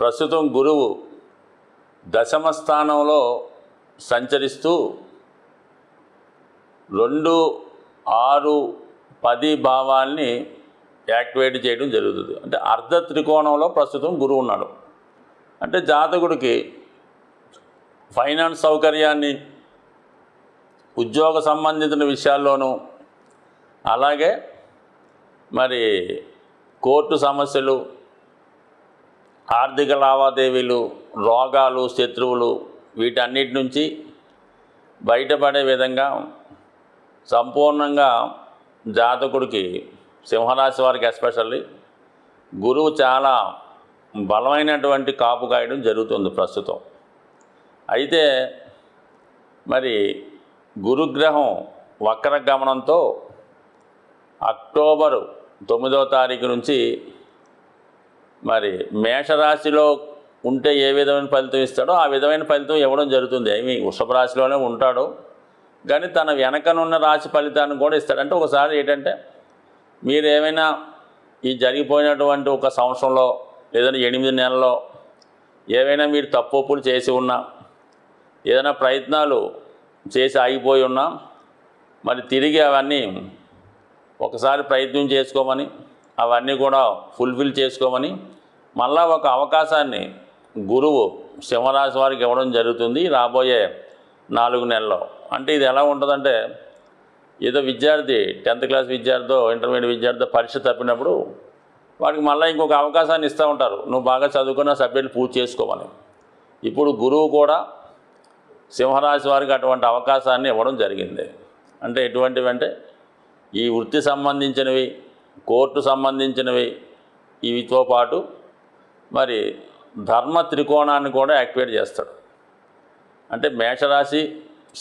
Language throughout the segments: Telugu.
ప్రస్తుతం గురువు దశమ స్థానంలో సంచరిస్తూ రెండు ఆరు పది భావాల్ని యాక్టివేట్ చేయడం జరుగుతుంది. అంటే అర్ధ త్రికోణంలో ప్రస్తుతం గురువు ఉన్నాడు. అంటే జాతకుడికి ఫైనాన్స్ సౌకర్యాన్ని ఉద్యోగ సంబంధించిన విషయాల్లోనూ అలాగే మరి కోర్టు సమస్యలు ఆర్థిక లావాదేవీలు రోగాలు శత్రువులు వీటన్నిటి నుంచి బయటపడే విధంగా సంపూర్ణంగా జాతకుడికి సింహరాశి వారికి ఎస్పెషల్లీ గురువు చాలా బలమైనటువంటి కాపు కాయడం జరుగుతుంది ప్రస్తుతం. అయితే మరి గురుగ్రహం వక్ర గమనంతో అక్టోబరు తొమ్మిదో తారీఖు నుంచి మరి మేషరాశిలో ఉంటే ఏ విధమైన ఫలితం ఇస్తాడో ఆ విధమైన ఫలితం ఇవ్వడం జరుగుతుంది. ఏమి వృషభ రాశిలోనే ఉంటాడు. కానీ తన వెనకనున్న రాశి ఫలితాన్ని కూడా ఇస్తాడంటే ఒకసారి ఏంటంటే మీరు ఏమైనా ఈ జరిగిపోయినటువంటి ఒక సంవత్సరంలో లేదంటే ఎనిమిది నెలల్లో ఏవైనా మీరు తప్పులు చేసి ఉన్నా ఏదైనా ప్రయత్నాలు చేసి ఆగిపోయి ఉన్నా మరి తిరిగి అవన్నీ ఒకసారి ప్రయత్నం చేసుకోమని అవన్నీ కూడా ఫుల్ఫిల్ చేసుకోమని మళ్ళా ఒక అవకాశాన్ని గురువు సింహరాశి వారికి ఇవ్వడం జరుగుతుంది రాబోయే నాలుగు నెలల్లో. అంటే ఇది ఎలా ఉంటుందంటే ఏదో విద్యార్థి టెన్త్ క్లాస్ విద్యార్థి ఇంటర్మీడియట్ విద్యార్థి పరీక్ష తప్పినప్పుడు వాడికి మళ్ళీ ఇంకొక అవకాశాన్ని ఇస్తూ ఉంటారు. నువ్వు బాగా చదువుకున్న సబ్జెక్టులు పూర్తి చేసుకోమని. ఇప్పుడు గురువు కూడా సింహరాశి వారికి అటువంటి అవకాశాన్ని ఇవ్వడం జరిగింది. అంటే ఎటువంటివి అంటే ఈ వృత్తి సంబంధించినవి కోర్టు సంబంధించినవి ఇవితో పాటు మరి ధర్మ త్రికోణాన్ని కూడా యాక్టివేట్ చేస్తాడు. అంటే మేషరాశి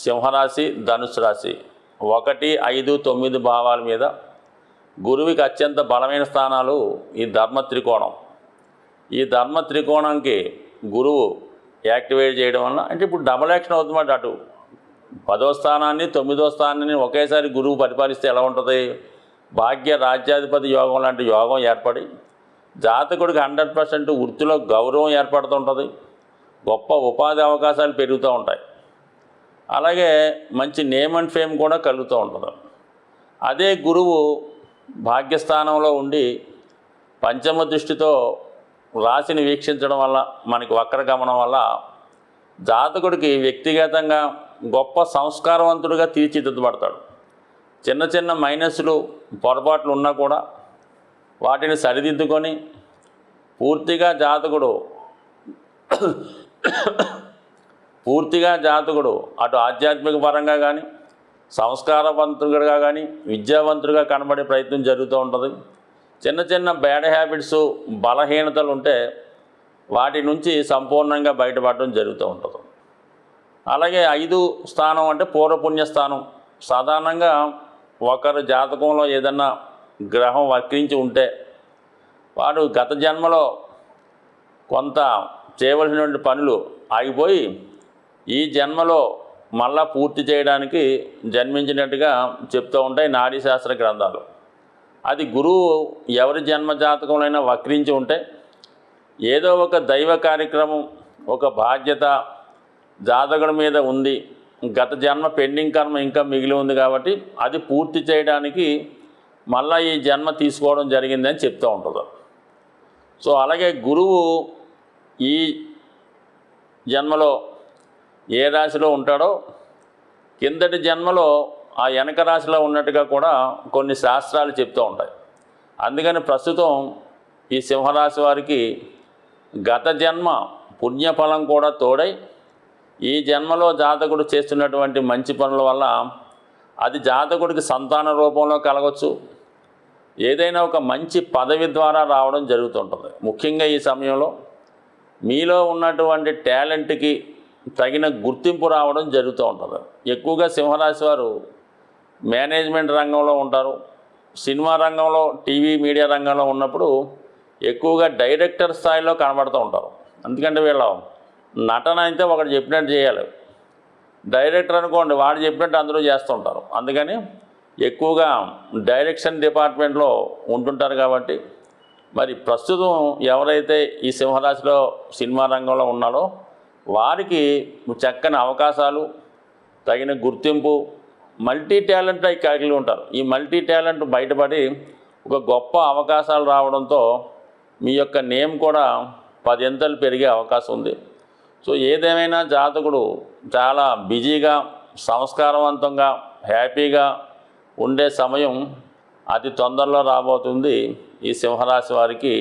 సింహరాశి ధనుసు రాశి ఒకటి ఐదు తొమ్మిది భావాల మీద గురువుకి అత్యంత బలమైన స్థానాలు ఈ ధర్మ త్రికోణం. ఈ ధర్మ త్రికోణంకి గురువు యాక్టివేట్ చేయడం వల్ల అంటే ఇప్పుడు డబల్ యాక్షన్ అవుతుందన్నమాట అటు. పదో స్థానాన్ని తొమ్మిదో స్థానాన్ని ఒకేసారి గురువు పరిపాలిస్తే ఎలా ఉంటుంది? భాగ్య రాజ్యాధిపతి యోగం లాంటి యోగం ఏర్పడి జాతకుడికి హండ్రెడ్ పర్సెంట్ వృత్తిలో గౌరవం ఏర్పడుతుంటుంది గొప్ప ఉపాధి అవకాశాలు పెరుగుతూ ఉంటాయి. అలాగే మంచి నేమ్ అండ్ ఫేమ్ కూడా కలుగుతూ ఉంటుంది. అదే గురువు భాగ్యస్థానంలో ఉండి పంచమ దృష్టితో రాశిని వీక్షించడం వల్ల మనకి వక్రగమనం వల్ల జాతకుడికి వ్యక్తిగతంగా గొప్ప సంస్కారవంతుడిగా తీర్చిదిద్దబడతాడు. చిన్న చిన్న మైనస్లు పొరపాట్లు ఉన్నా కూడా వాటిని సరిదిద్దుకొని పూర్తిగా జాతకుడు పూర్తిగా జాతకుడు అటు ఆధ్యాత్మిక పరంగా కానీ సంస్కారవంతుడిగా కానీ విద్యావంతుడిగా కనబడే ప్రయత్నం జరుగుతూ ఉంటుంది. చిన్న చిన్న బ్యాడ్ హ్యాబిట్స్ బలహీనతలు ఉంటే వాటి నుంచి సంపూర్ణంగా బయటపడడం జరుగుతూ ఉంటుంది. అలాగే ఐదు స్థానం అంటే పూర్వపుణ్య స్థానం. సాధారణంగా ఒకరు జాతకంలో ఏదన్నా గ్రహం వక్రించి ఉంటే వాడు గత జన్మలో కొంత చేయవలసినటువంటి పనులు ఆగిపోయి ఈ జన్మలో మళ్ళా పూర్తి చేయడానికి జన్మించినట్టుగా చెప్తూ ఉంటాయి నాడీశాస్త్ర గ్రంథాలు. అది గురువు ఎవరి జన్మ జాతకంలోనైనా వక్రించి ఉంటే ఏదో ఒక దైవ కార్యక్రమం ఒక బాధ్యత జాతకుడి మీద ఉంది గత జన్మ పెండింగ్ కర్మ ఇంకా మిగిలి ఉంది కాబట్టి అది పూర్తి చేయడానికి మళ్ళా ఈ జన్మ తీసుకోవడం జరిగిందని చెప్తూ ఉంటుంది. సో అలాగే గురువు ఈ జన్మలో ఏ రాశిలో ఉంటాడో కిందటి జన్మలో ఆ వెనక రాశిలో ఉన్నట్టుగా కూడా కొన్ని శాస్త్రాలు చెప్తూ ఉంటాయి. అందుకని ప్రస్తుతం ఈ సింహరాశి వారికి గత జన్మ పుణ్యఫలం కూడా తోడై ఈ జన్మలో జాతకుడు చేస్తున్నటువంటి మంచి పనుల వల్ల అది జాతకుడికి సంతాన రూపంలో కలగవచ్చు ఏదైనా ఒక మంచి పదవి ద్వారా రావడం జరుగుతుంటుంది. ముఖ్యంగా ఈ సమయంలో మీలో ఉన్నటువంటి టాలెంట్కి తగిన గుర్తింపు రావడం జరుగుతూ ఉంటుంది. ఎక్కువగా సింహరాశి వారు మేనేజ్మెంట్ రంగంలో ఉంటారు. సినిమా రంగంలో టీవీ మీడియా రంగంలో ఉన్నప్పుడు ఎక్కువగా డైరెక్టర్ స్థాయిలో కనబడుతూ ఉంటారు. ఎందుకంటే వీళ్ళ నటన అయితే ఒకటి చెప్పినట్టు చేయాలి. డైరెక్టర్ అనుకోండి వాడు చెప్పినట్టు అందరూ చేస్తుంటారు. అందుకని ఎక్కువగా డైరెక్షన్ డిపార్ట్మెంట్లో ఉంటుంటారు కాబట్టి మరి ప్రస్తుతం ఎవరైతే ఈ సింహరాశిలో సినిమా రంగంలో ఉన్నారో వారికి చక్కని అవకాశాలు తగిన గుర్తింపు మల్టీ టాలెంట్ అయి కలిగి ఉంటారు. ఈ మల్టీ టాలెంట్ బయటపడి ఒక గొప్ప అవకాశాలు రావడంతో మీ యొక్క నేమ్ కూడా పదింతలు పెరిగే అవకాశం ఉంది. సో ఏదేమైనా జాతకుడు చాలా బిజీగా సంస్కారవంతంగా హ్యాపీగా ఉండే సమయం అతి తొందరలో రాబోతుంది ఈ సింహరాశి వారికి.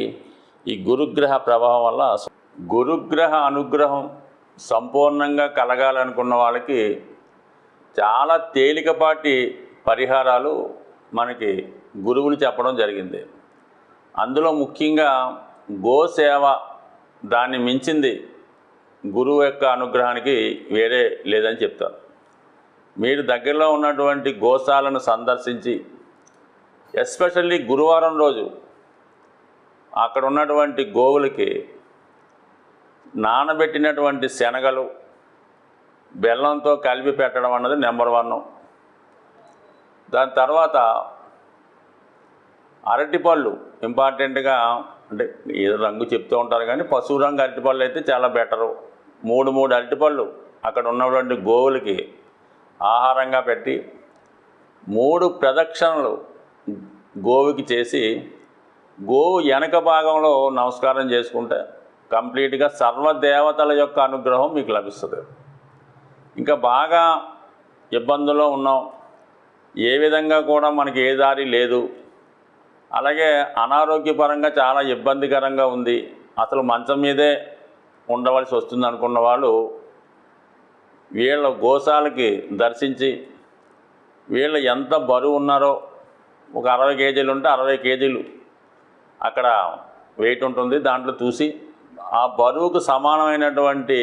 ఈ గురుగ్రహ ప్రభావం వల్ల గురుగ్రహ అనుగ్రహం సంపూర్ణంగా కలగాలనుకున్న వాళ్ళకి చాలా తేలికపాటి పరిహారాలు మనకి గురువులు చెప్పడం జరిగింది. అందులో ముఖ్యంగా గోసేవ దాన్ని మించింది గురువు యొక్క అనుగ్రహానికి వేరే లేదని చెప్తారు. మీరు దగ్గరలో ఉన్నటువంటి గోశాలను సందర్శించి ఎస్పెషల్లీ గురువారం రోజు అక్కడ ఉన్నటువంటి గోవులకి నానబెట్టినటువంటి శనగలు బెల్లంతో కలిపి పెట్టడం అన్నది నెంబర్ వన్. దాని తర్వాత అరటిపళ్ళు ఇంపార్టెంట్గా అంటే ఏదో రంగు చెప్తూ ఉంటారు కానీ పశువు రంగు అరటిపళ్ళు అయితే చాలా బెటరు. మూడు మూడు అరటిపళ్ళు అక్కడ ఉన్నటువంటి గోవులకి ఆహారంగా పెట్టి మూడు ప్రదక్షిణలు గోవుకి చేసి గోవు వెనక భాగంలో నమస్కారం చేసుకుంటే కంప్లీట్గా సర్వదేవతల యొక్క అనుగ్రహం మీకు లభిస్తుంది. ఇంకా బాగా ఇబ్బందుల్లో ఉన్నాం. ఏ విధంగా కూడా మనకి ఏ దారి లేదు. అలాగే అనారోగ్యపరంగా చాలా ఇబ్బందికరంగా ఉంది. అసలు మంచం మీదే ఉండవలసి వస్తుంది అనుకున్న వాళ్ళు వీళ్ళ గోశాలకి దర్శించి వీళ్ళు ఎంత బరువు ఉన్నారో ఒక అరవై కేజీలు ఉంటే అరవై కేజీలు అక్కడ వెయిట్ ఉంటుంది దాంట్లో చూసి ఆ బరువుకు సమానమైనటువంటి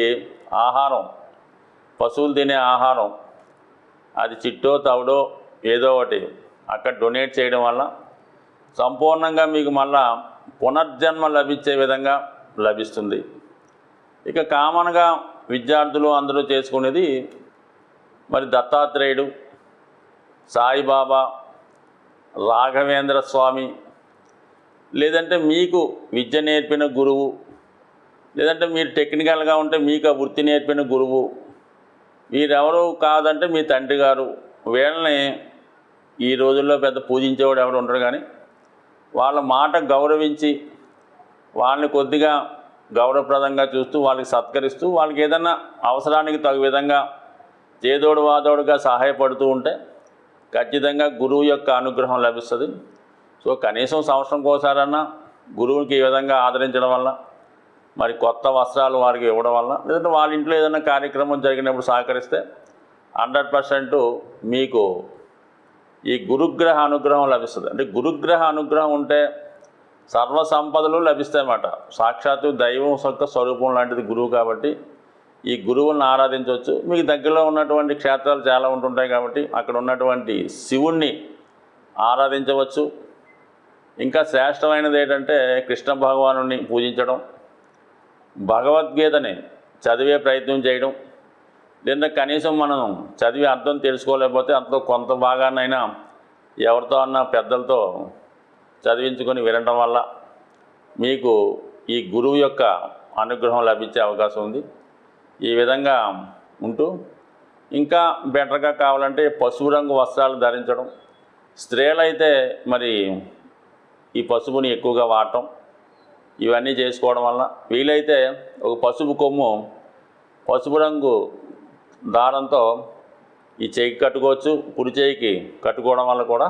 ఆహారం పశువులు తినే ఆహారం అది చిట్టో తవుడో ఏదో ఒకటి అక్కడ డొనేట్ చేయడం వల్ల సంపూర్ణంగా మీకు మళ్ళా పునర్జన్మ లభించే విధంగా లభిస్తుంది. ఇక కామన్గా విద్యార్థులు అందరూ చేసుకునేది మరి దత్తాత్రేయుడు సాయిబాబా రాఘవేంద్ర స్వామి లేదంటే మీకు విద్య నేర్పిన గురువు లేదంటే మీరు టెక్నికల్గా ఉంటే మీకు ఆ వృత్తి నేర్పిన గురువు మీరెవరు కాదంటే మీ తండ్రి గారు. వీళ్ళని ఈ రోజుల్లో పెద్ద పూజించేవాడు ఎవడు ఉండరు కానీ వాళ్ళ మాట గౌరవించి వాళ్ళని కొద్దిగా గౌరవప్రదంగా చూస్తూ వాళ్ళకి సత్కరిస్తూ వాళ్ళకి ఏదన్నా అవసరానికి తగు విధంగా చేదోడు వాదోడుగా సహాయపడుతూ ఉంటే ఖచ్చితంగా గురువు యొక్క అనుగ్రహం లభిస్తుంది. సో కనీసం సంవత్సరం కోసారన్నా గురువుకి ఈ విధంగా ఆదరించడం వల్ల మరి కొత్త వస్త్రాలు వారికి ఇవ్వడం వల్ల లేదంటే వాళ్ళ ఇంట్లో ఏదైనా కార్యక్రమం జరిగినప్పుడు సహకరిస్తే హండ్రెడ్ పర్సెంట్ మీకు ఈ గురుగ్రహ అనుగ్రహం లభిస్తుంది. అంటే గురుగ్రహ అనుగ్రహం ఉంటే సర్వ సంపదలు లభిస్తాయన్నమాట. సాక్షాత్తు దైవం యొక్క స్వరూపం లాంటిది గురువు కాబట్టి ఈ గురువులను ఆరాధించవచ్చు. మీకు దగ్గరలో ఉన్నటువంటి క్షేత్రాలు చాలా ఉంటుంటాయి కాబట్టి అక్కడ ఉన్నటువంటి శివుణ్ణి ఆరాధించవచ్చు. ఇంకా శ్రేష్టమైనది ఏంటంటే కృష్ణ భగవాను పూజించడం భగవద్గీతని చదివే ప్రయత్నం చేయడం. లేదా కనీసం మనం చదివి అర్థం తెలుసుకోలేకపోతే అంతలో కొంత భాగాన్నైనా ఎవరితో అన్న పెద్దలతో చదివించుకొని వినడం వల్ల మీకు ఈ గురువు యొక్క అనుగ్రహం లభించే అవకాశం ఉంది. ఈ విధంగా ఉంటూ ఇంకా బెటర్గా కావాలంటే పసుపు రంగు వస్త్రాలు ధరించడం. స్త్రీలైతే మరి ఈ పసుపుని ఎక్కువగా వాడటం. ఇవన్నీ చేసుకోవడం వల్ల వీలైతే ఒక పసుపు కొమ్ము పసుపు రంగు దారంతో ఈ చేయికి కట్టుకోవచ్చు. కుడి చేయికి కట్టుకోవడం వల్ల కూడా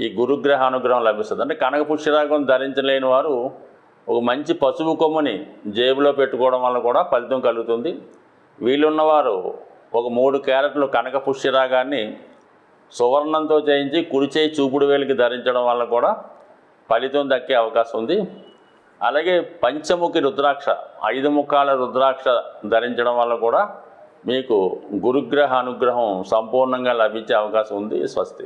ఈ గురుగ్రహ అనుగ్రహం లభిస్తుంది. అంటే కనక పుష్యరాగం ధరించలేని వారు ఒక మంచి పసుపు కొమ్ముని జేబులో పెట్టుకోవడం వల్ల కూడా ఫలితం కలుగుతుంది. వీళ్ళున్నవారు ఒక మూడు క్యారెట్లు కనక పుష్యరాగాన్ని సువర్ణంతో చేయించి కురిచేయి చూపుడు వేలికి ధరించడం వల్ల కూడా ఫలితం దక్కే అవకాశం ఉంది. అలాగే పంచముఖి రుద్రాక్ష ఐదు ముఖాల రుద్రాక్ష ధరించడం వల్ల కూడా మీకు గురుగ్రహ అనుగ్రహం సంపూర్ణంగా లభించే అవకాశం ఉంది. స్వస్తి.